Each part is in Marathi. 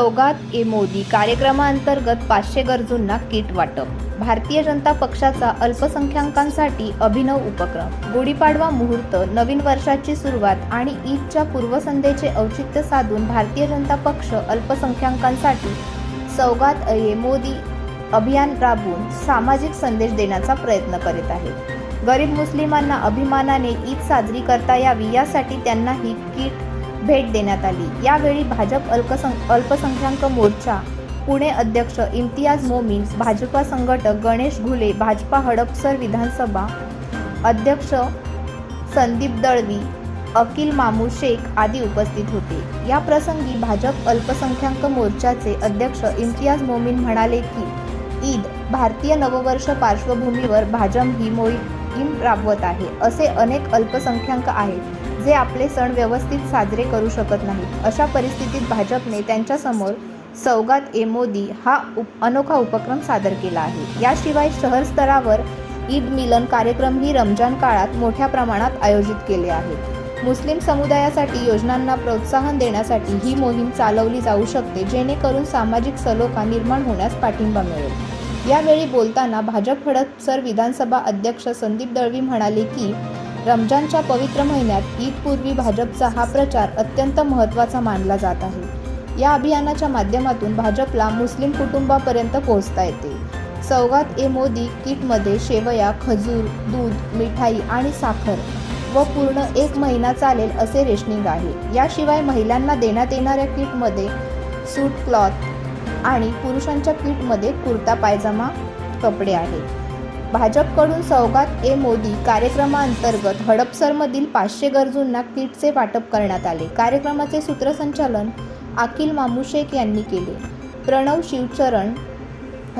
सौगात ए मोदी कार्यक्रमाअंतर्गत पाचशे गरजूंना किट वाटप. भारतीय जनता पक्षाचा अल्पसंख्याकांसाठी अभिनव उपक्रम. गुढीपाडवा मुहूर्त नवीन वर्षाची सुरुवात आणि ईदच्या पूर्वसंध्येचे औचित्य साधून भारतीय जनता पक्ष अल्पसंख्याकांसाठी सौगात ए मोदी अभियान राबवून सामाजिक संदेश देण्याचा प्रयत्न करीत आहे गरीब मुस्लिमांना अभिमानाने ईद साजरी करता यावी यासाठी त्यांनाही किट भेट देण्यात आली. यावेळी भाजप अल्पसं अल्पसंख्याक मोर्चा पुणे अध्यक्ष इम्तियाज मोमीन भाजपा संघटक गणेश घुले भाजपा हडपसर विधानसभा अध्यक्ष संदीप दळवी अकिल मामू शेख आदी उपस्थित होते. या प्रसंगी भाजप अल्पसंख्याक मोर्चाचे अध्यक्ष इम्तियाज मोमीन म्हणाले की ईद भारतीय नववर्ष पार्श्वभूमीवर भाजप ही मोहीम राबवत आहे असे अनेक अल्पसंख्याक आहेत. जे आपले सण व्यवस्थित साजरे करू शकत नाहीत. अशा परिस्थितीत भाजपने त्यांच्यासमोर सौगात ए मोदी हा उप अनोखा उपक्रम सादर केला आहे. याशिवाय शहर स्तरावर ईद मिलन कार्यक्रमही रमजान काळात मोठ्या प्रमाणात आयोजित केले आहेत. मुस्लिम समुदायासाठी योजनांना प्रोत्साहन देण्यासाठी ही मोहीम चालवली जाऊ शकते जेणेकरून सामाजिक सलोखा निर्माण होण्यास पाठिंबा मिळेल. यावेळी बोलताना भाजप हडपसर विधानसभा अध्यक्ष संदीप दळवी म्हणाले की रमजानच्या पवित्र महिन्यात ईदपूर्वी भाजपचा हा प्रचार अत्यंत महत्त्वाचा मानला जात आहे. या अभियानाच्या माध्यमातून भाजपला मुस्लिम कुटुंबापर्यंत पोहोचता येते. सौगात ए मोदी किटमध्ये शेवया खजूर दूध मिठाई आणि साखर व पूर्ण एक महिना चालेल असे रेशनिंग आहे. याशिवाय महिलांना देण्यात येणाऱ्या किटमध्ये सूट क्लॉथ आणि पुरुषांच्या किटमध्ये कुर्ता पायजामा कपडे आहेत. भाजपकडून सौगात ए. मोदी कार्यक्रमाअंतर्गत हडपसरमधील पाचशे गरजूंना किटचे वाटप करण्यात आले. कार्यक्रमाचे सूत्रसंचालन अखिल मामू शेख यांनी केले. प्रणव शिवचरण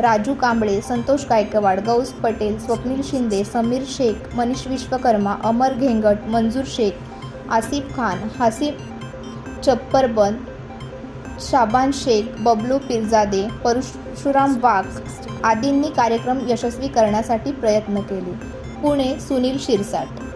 राजू कांबळे संतोष गायकवाड गौस पटेल स्वप्नील शिंदे समीर शेख मनीष विश्वकर्मा अमर घेंगट मंजूर शेख आसिफ खान हासिफ चप्परबन शाबान शेख बबलू पिरजादे परशुराम वाघ आदींनी कार्यक्रम यशस्वी करण्यासाठी प्रयत्न केले. पुणे सुनील शिरसाट